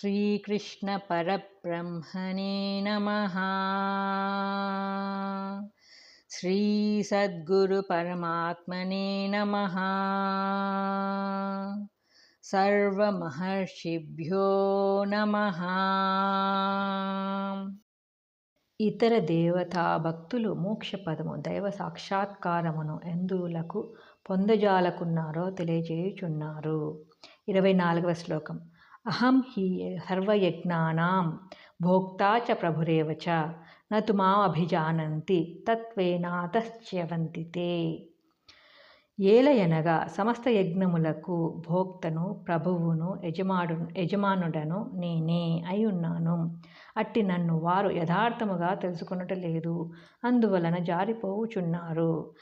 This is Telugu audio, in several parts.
श्रीकृष्णपरब्रह्मणे नमः श्रीसद्गुरुपरमात्मने नमः సర్వమహర్షిభ్యో నమ ఇతర దేవతా భక్తులు మోక్షపదము దైవ సాక్షాత్కారమును ఎందులకు పొందజాలకున్నారో తెలియజేయుచున్నారు ఇరవై నాలుగవ శ్లోకం అహం హి సర్వయజ్ఞానాం భోక్తా చ ప్రభురేవ చ నతు మామభిజానంతి తత్వేనాతశ్చ్యవంతి తే. ఏలయనగా సమస్త యజ్ఞములకు భోక్తను ప్రభువును యజమాడు యజమానుడను నేనే అయి ఉన్నాను. అట్టి నన్ను వారు యథార్థముగా తెలుసుకొనుట లేదు. అందువలన జారిపోవుచున్నారు.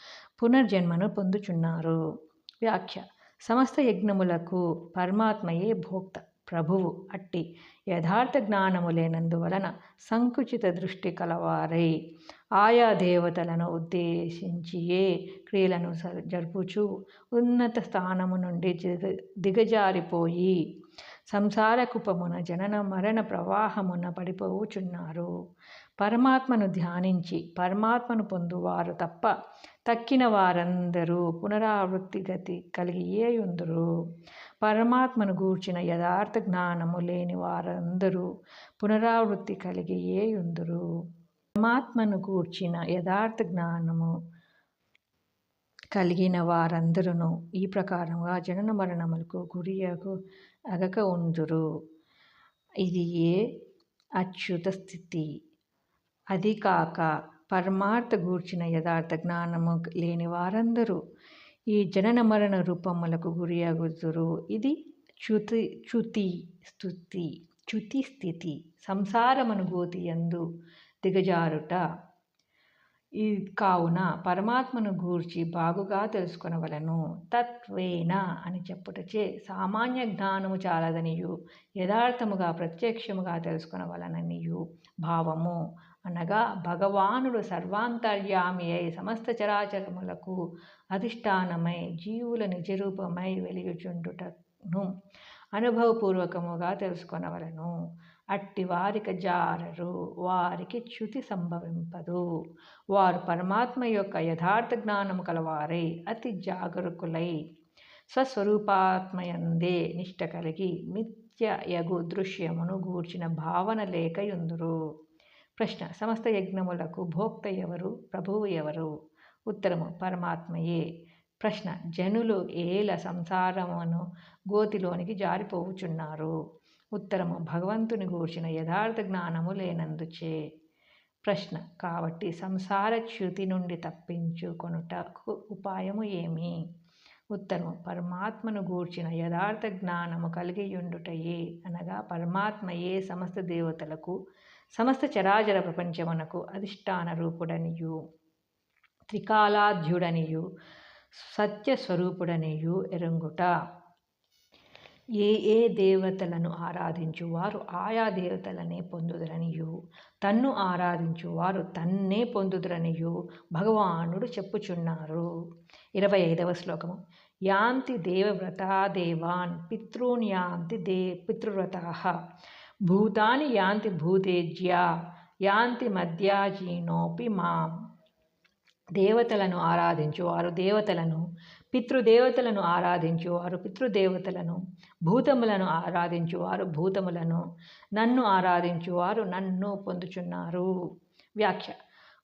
పునర్జన్మను పొందుచున్నారు. వ్యాఖ్య. సమస్త యజ్ఞములకు పరమాత్మయే భోక్త. ప్రభువు అట్టి యథార్థ జ్ఞానము లేనందువలన సంకుచిత దృష్టి కలవారై. ఆయా దేవతలను ఉద్దేశించియే క్రియలను జరుపుచు ఉన్నత స్థానము నుండి దిగజారిపోయి సంసార కుపమున జనన మరణ ప్రవాహమున పడిపోవుచున్నారు పరమాత్మను ధ్యానించి పరమాత్మను పొందువారు తప్ప తక్కిన వారందరూ పునరావృత్తి గతి కలిగియే ఉందరు పరమాత్మను గూర్చిన యథార్థ జ్ఞానము లేని వారందరూ పునరావృత్తి కలిగియే ఉందరు? పరమాత్మను గూర్చిన యథార్థ జ్ఞానము కలిగిన వారందరూ ఈ ప్రకారంగా జనన మరణములకు గురియకు అగక ఉందురు. ఇది ఏ అచ్యుత స్థితి? అది కాక పరమార్థ గూర్చిన యథార్థ జ్ఞానము లేని వారందరూ ఈ జనన మరణ రూపములకు గురియగుదురు. ఇది చ్యుతి చ్యుతి స్థుతి చ్యుతి స్థితి సంసారమనుభూతి ఎందు దిగజారుట. ఈ కావున పరమాత్మను గూర్చి బాగుగా తెలుసుకొనవలను. తత్వేన అని చెప్పుటచే సామాన్య జ్ఞానము చాలదనియు యథార్థముగా ప్రత్యక్షముగా తెలుసుకునవలననియు భావము. అనగా భగవానుడు సర్వాంతర్యామి అయి సమస్త చరాచరములకు అధిష్టానమై జీవుల నిజరూపమై వెలియుచుండుటను అనుభవపూర్వకముగా తెలుసుకొనవలను. అట్టి వారికి జారరు వారికి చ్యుతి సంభవింపదు. వారు పరమాత్మ యొక్క యథార్థ జ్ఞానము కలవారై అతి జాగరూకులై స్వస్వరూపాత్మయందే నిష్ట కలిగి మిథ్య యగు దృశ్యమును గూర్చిన భావన లేకయుందురు ప్రశ్న. సమస్త యజ్ఞములకు భోక్త ఎవరు ప్రభువు ఎవరు? ఉత్తరము. పరమాత్మయే. ప్రశ్న. జనులు ఏల సంసారమును గోతిలోనికి జారిపోవుచున్నారు. ఉత్తరము. భగవంతుని గూర్చిన యథార్థ జ్ఞానము లేనందుచే. ప్రశ్న. కాబట్టి సంసార చ్యుతి నుండి తప్పించుకొనుటకు ఉపాయము ఏమి? ఉత్తరము. పరమాత్మను గూర్చిన యథార్థ జ్ఞానము కలిగియుండుటయే అనగా పరమాత్మయే సమస్త దేవతలకు సమస్త చరాచర ప్రపంచమునకు అధిష్టాన రూపుడనియు త్రికాలాధ్యుడనియు సత్యస్వరూపుడనియు ఎరంగుట. ఏ ఏ దేవతలను ఆరాధించువారు ఆయా దేవతలనే పొందుదరనియు. తన్ను ఆరాధించువారు తన్నే పొందుదరనియు భగవానుడు చెప్పుచున్నారు. ఇరవై ఐదవ శ్లోకము. యాంతి దేవవ్రతా దేవాన్ పితృన్ యాంతి దే పితృవ్రతా. భూతాని యాంతి భూతేజ్య యాంతి మధ్యాజీనోపి మాం. దేవతలను ఆరాధించువారు దేవతలను పితృదేవతలను ఆరాధించువారు పితృదేవతలను భూతములను ఆరాధించువారు భూతములను నన్ను ఆరాధించువారు నన్ను పొందుచున్నారు. వ్యాఖ్య.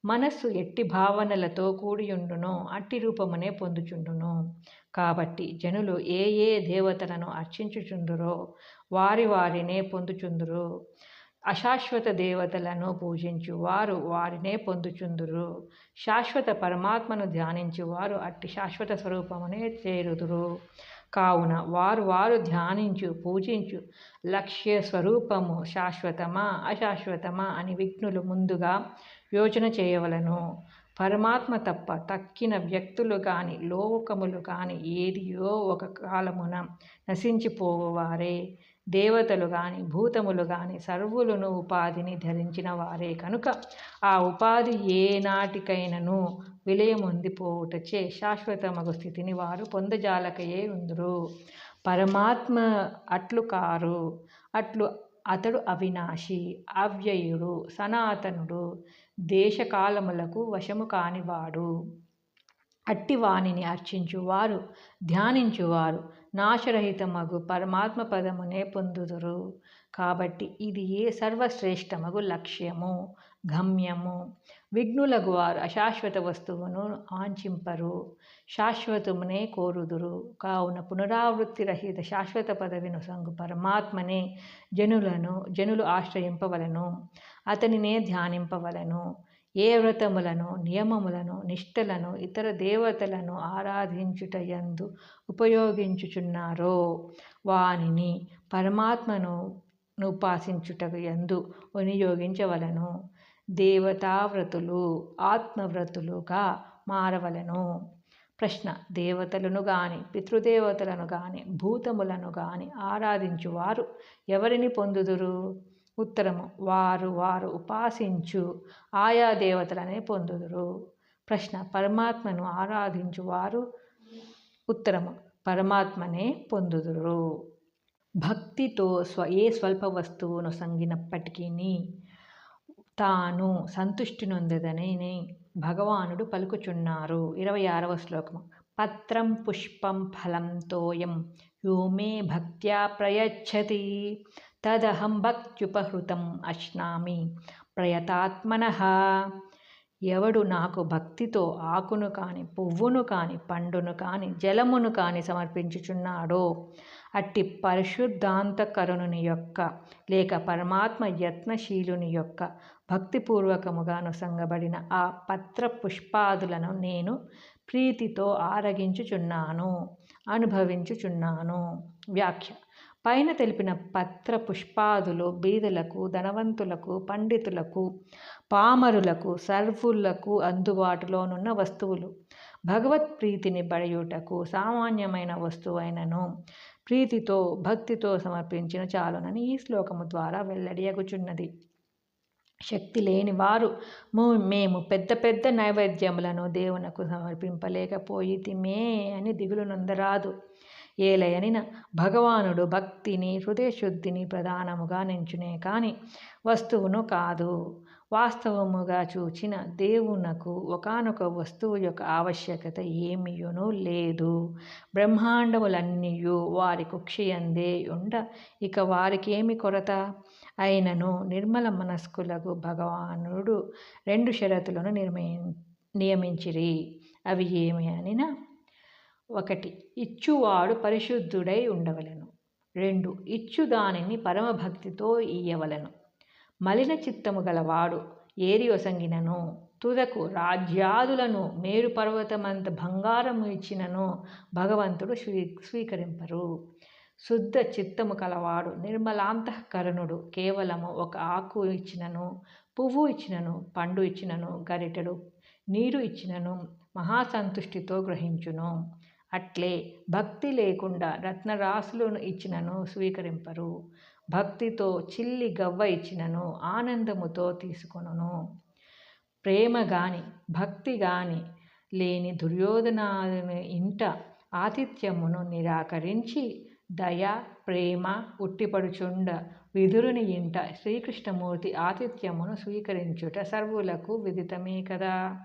మనస్సు ఎట్టి భావనలతో కూడియుండును అట్టి రూపమునే పొందుచుండును. కాబట్టి జనులు ఏ ఏ దేవతలను అర్చించుచుందురో వారి వారినే పొందుచుందురు. అశాశ్వత దేవతలను పూజించు వారు వారినే పొందుచుందురు. శాశ్వత పరమాత్మను ధ్యానించు వారు అట్టి శాశ్వత స్వరూపమునే చేరుదురు. కావున వారు వారు ధ్యానించు పూజించు లక్ష్య స్వరూపము శాశ్వతమా అశాశ్వతమా అని విఘ్నులు ముందుగా యోచన చేయవలను. పరమాత్మ తప్ప తక్కిన వ్యక్తులు కాని లోకములు కాని ఏదియో ఒక కాలమున నశించిపోవారే దేవతలు కానీ భూతములు కానీ సర్వులను ఉపాధిని ధరించిన వారే కనుక ఆ ఉపాధి ఏనాటికైనను నాటికైనను విలయమొందిపోవుటచే శాశ్వతమగు స్థితిని వారు పొందజాలకయే ఉందురు. పరమాత్మ అట్లు కారు అట్లు అతడు అవినాశి అవ్యయుడు సనాతనుడు దేశకాలములకు వశము కానివాడు. అట్టివాణిని అర్చించువారు ధ్యానించువారు నాశరహితమగు పరమాత్మ పదమునే పొందుదురు. కాబట్టి ఇది ఏ సర్వశ్రేష్టమగు లక్ష్యము? గమ్యము. విఘ్నులగు వారు అశాశ్వత వస్తువును ఆంచింపరు శాశ్వతమునే కోరుదురు. కావున పునరావృత్తి రహిత శాశ్వత పదవిను సంగు పరమాత్మనే జనులను జనులు ఆశ్రయింపవలను. అతనినే ధ్యానింపవలను. ఏ వ్రతములను నియమములను నిష్టలను ఇతర దేవతలను ఆరాధించుటయందు ఉపయోగించుచున్నారో వానిని పరమాత్మను ఉపాసించుటకు యందు వినియోగించవలను. దేవతావ్రతులు ఆత్మవ్రతులుగా మారవలను. ప్రశ్న దేవతలను గాని పితృదేవతలను గాని భూతములను గాని ఆరాధించువారు ఎవరిని పొందుదురు? ఉత్తరము వారు వారు ఉపాసించు ఆయా దేవతలనే పొందుదురు. ప్రశ్న పరమాత్మను ఆరాధించు వారు? ఉత్తరము పరమాత్మనే పొందుదురు. భక్తితో స్వ ఏ స్వల్ప వస్తువును సంగినప్పటికీ తాను సంతుష్టి నొందదని భగవానుడు పలుకుచున్నారు. ఇరవై ఆరవ శ్లోకము పత్రం పుష్పం ఫలం తోయం యో మే భక్త్యా ప్రయచ్చతి. తదహం భక్త్యుపహృతం అశ్నామి ప్రయతాత్మన. ఎవడు నాకు భక్తితో ఆకును కాని పువ్వును కాని పండును కాని జలమును కాని సమర్పించుచున్నాడో అట్టి పరిశుద్ధాంతకరుణుని యొక్క లేక పరమాత్మ యత్నశీలుని యొక్క భక్తిపూర్వకముగా అనుసంగబడిన ఆ పత్ర పుష్పాదులను నేను ప్రీతితో ఆరగించుచున్నాను అనుభవించుచున్నాను. వ్యాఖ్య. పైన తెలిపిన పత్ర పుష్పాదులు బీదలకు ధనవంతులకు పండితులకు పామరులకు సర్వులకు అందుబాటులోనున్న వస్తువులు. భగవత్ ప్రీతిని పడయుటకు సామాన్యమైన వస్తువైనను ప్రీతితో భక్తితో సమర్పించిన చాలునని ఈ శ్లోకము ద్వారా వెల్లడియగుచున్నది. శక్తి లేని వారు మేము పెద్ద పెద్ద నైవేద్యములను దేవునకు సమర్పింపలేకపోయితిమే అని దిగులు నొందరాదు. ఏలయనిన భగవానుడు భక్తిని హృదయశుద్ధిని ప్రధానముగా నించునే కాని వస్తువును కాదు. వాస్తవముగా చూచిన దేవునకు ఒకనొక వస్తువు యొక్క ఆవశ్యకత ఏమియును లేదు. బ్రహ్మాండములన్నీయు వారి కుక్షియందే ఉండ ఇక వారికేమి కొరత? అయినను నిర్మల మనస్కులకు భగవానుడు రెండు షరతులను నిర్మయి నియమించిరి. అవి ఏమి అనినా? ఒకటి ఇచ్చువాడు పరిశుద్ధుడై ఉండవలను. రెండు ఇచ్చు దానిని పరమభక్తితో ఇయ్యవలను. మలిన చిత్తము గలవాడు ఏరి ఒసంగినను తుదకు రాజ్యాదులను మేరు పర్వతమంత బంగారము ఇచ్చినను భగవంతుడు స్వీ స్వీకరింపరు. శుద్ధ చిత్తము కలవాడు నిర్మలాంతఃకరణుడు కేవలము ఒక ఆకు ఇచ్చినను పువ్వు ఇచ్చినను పండు ఇచ్చినను గరిటెడు నీరు ఇచ్చినను మహాసంతుష్టితో గ్రహించును. అట్లే భక్తి లేకుండా రత్నరాశులను ఇచ్చినను స్వీకరింపరు. భక్తితో చిల్లి గవ్వ ఇచ్చినను ఆనందముతో తీసుకొనును. ప్రేమ గాని భక్తి గాని లేని దుర్యోధనాలను ఇంట ఆతిథ్యమును నిరాకరించి దయ ప్రేమ ఉట్టిపడుచుండ విదురుని ఇంట శ్రీకృష్ణమూర్తి ఆతిథ్యమును స్వీకరించుట సర్వులకు విదితమే కదా.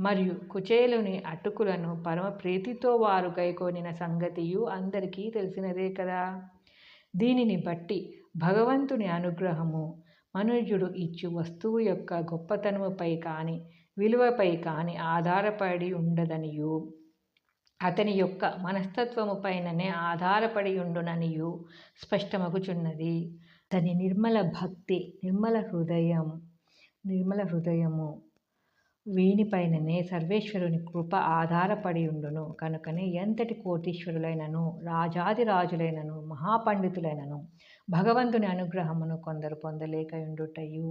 మరియు కుచేలుని అటుకులను పరమ ప్రీతితో వారు గైకొనిన సంగతియు అందరికీ తెలిసినదే కదా. దీనిని బట్టి భగవంతుని అనుగ్రహము మనుజుడు ఇచ్చు వస్తువు యొక్క గొప్పతనముపై కానీ విలువపై కానీ ఆధారపడి ఉండదనియు. అతని యొక్క మనస్తత్వము పైననే ఆధారపడి ఉండుననియు స్పష్టమగుచున్నది. తని నిర్మల భక్తి నిర్మల హృదయం నిర్మల హృదయము వీనిపైననే సర్వేశ్వరుని కృప ఆధారపడి ఉండును. కనుకనే ఎంతటి కోటీశ్వరులైనను రాజాది రాజులైనను మహాపండితులైనను భగవంతుని అనుగ్రహమును కొందరు పొందలేక ఉండుటయు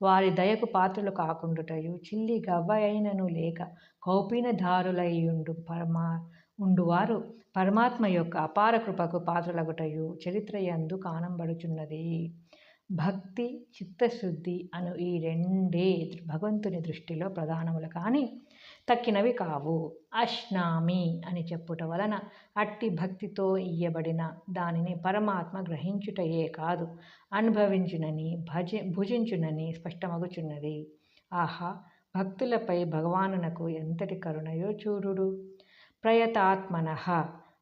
వారి దయకు పాత్రలు కాకుండుటయు చిల్లి గవ్వ అయినను లేక కౌపీనధారులయ్యుండు పరమా ఉండువారు పరమాత్మ యొక్క అపార కృపకు పాత్రలగుటయు చరిత్రయందు కానంబడుచున్నది. భక్తి చిత్తశుద్ధి అను ఈ రెండే భగవంతుని దృష్టిలో ప్రధానములు. కానీ తక్కినవి కావు. అశ్నామి అని చెప్పుట వలన అట్టి భక్తితో ఇయ్యబడిన దానిని పరమాత్మ గ్రహించుటయే కాదు. అనుభవించునని భజ భుజించునని స్పష్టమగుచున్నది. ఆహా! భక్తులపై భగవానునకు ఎంతటి కరుణయో చూరుడు ప్రయతాత్మన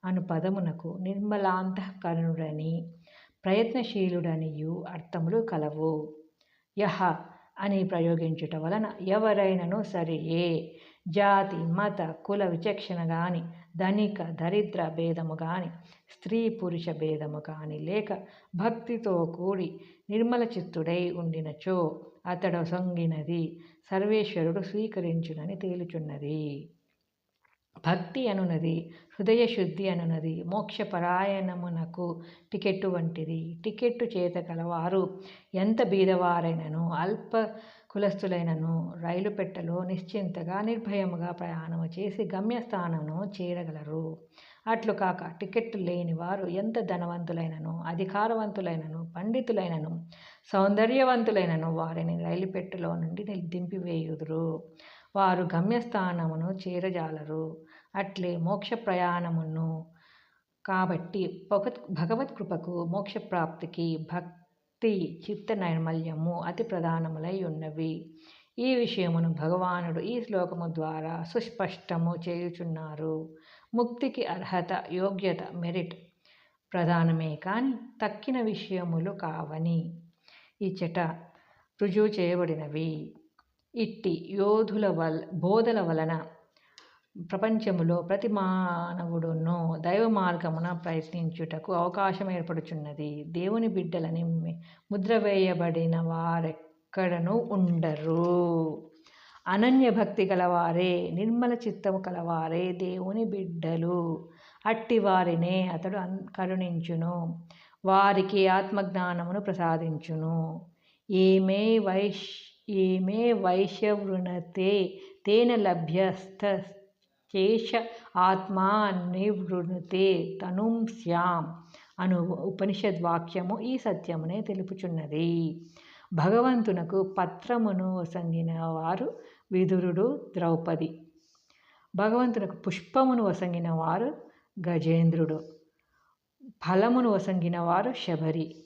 అను పదమునకు నిర్మలాంతఃకరుణుడని ప్రయత్నశీలుడనియు అర్థములు కలవు. యహ అని ప్రయోగించుట వలన ఎవరైనను సరియే జాతి మత కుల విచక్షణ గాని ధనిక దరిద్ర భేదము గాని స్త్రీ పురుష భేదము కాని లేక భక్తితో కూడి నిర్మల చిత్తుడై ఉండినచో అతడు సొంగినది సర్వేశ్వరుడు స్వీకరించునని తేలుచున్నది. భక్తి అనునది హృదయ శుద్ధి అనునది మోక్షపరాయణమునకు టికెట్టు వంటిది. టికెట్టు చేత కలవారు ఎంత బీదవారైనను అల్ప కులస్థులైనను రైలు పెట్టలో నిశ్చింతగా నిర్భయముగా ప్రయాణము చేసి గమ్యస్థానమును చేరగలరు. అట్లు కాక టికెట్ లేని వారు ఎంత ధనవంతులైనను అధికారవంతులైనను పండితులైనను సౌందర్యవంతులైనను వారిని రైలు పెట్టెలో నుండి దింపివేయుదురు. వారు గమ్యస్థానమును చేరజాలరు. అట్లే మోక్ష ప్రయాణమును కాబట్టి భగవత్ భగవత్ కృపకు మోక్షప్రాప్తికి భక్తి చిత్త నైర్మల్యము అతి ప్రధానములై ఉన్నవి. ఈ విషయమును భగవానుడు ఈ శ్లోకము ద్వారా సుస్పష్టము చేయుచున్నారు. ముక్తికి అర్హత యోగ్యత మెరిట్ ప్రధానమే కానీ తక్కిన విషయములు కావని. ఇచ్చట రుజువు చేయబడినవి. ఇట్టి యోధుల వల్ బోధల వలన ప్రపంచములో ప్రతి మానవుడును దైవ మార్గమున ప్రయత్నించుటకు అవకాశం ఏర్పడుచున్నది. దేవుని బిడ్డలని ముద్ర వేయబడిన వారెక్కడనూ ఉండరు. అనన్య భక్తి గలవారే నిర్మల చిత్తము కలవారే దేవుని బిడ్డలు. అట్టి వారినే అతడు కరుణించును. వారికి ఆత్మజ్ఞానమును ప్రసాదించును. ఏమే వైశ్ ఏమే వైశ్యవృణతే? తేన లభ్యస్థేష ఆత్మా నివృణుతే తనుం శ్యాం అను ఉపనిషద్ వాక్యము ఈ సత్యమునే తెలుపుచున్నది. భగవంతునకు పత్రమును వసంగిన వారు విదురుడు ద్రౌపది. భగవంతునకు పుష్పమును వసంగిన వారు గజేంద్రుడు. ఫలమును వసంగిన వారు శబరి.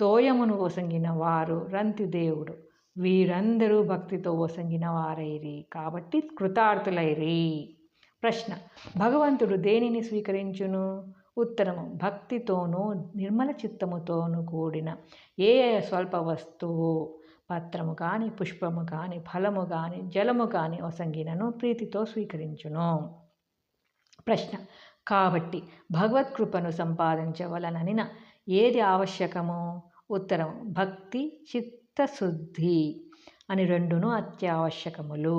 తోయమును వసంగిన వారు రంతిదేవుడు. వీరందరూ భక్తితో వసంగిన వారైరి. కాబట్టి కృతార్థులైరి. ప్రశ్న భగవంతుడు దేనిని స్వీకరించును? ఉత్తరము భక్తితోనూ నిర్మల చిత్తముతోనూ కూడిన ఏ స్వల్ప వస్తువు? పత్రము కానీ పుష్పము కానీ ఫలము కానీ జలము కానీ వసంగినను ప్రీతితో స్వీకరించును. ప్రశ్న కాబట్టి భగవత్కృపను సంపాదించవలననిన ఏది ఆవశ్యకము? ఉత్తరం భక్తి చిత్తశుద్ధి అని రెండును అత్యావశ్యకములు.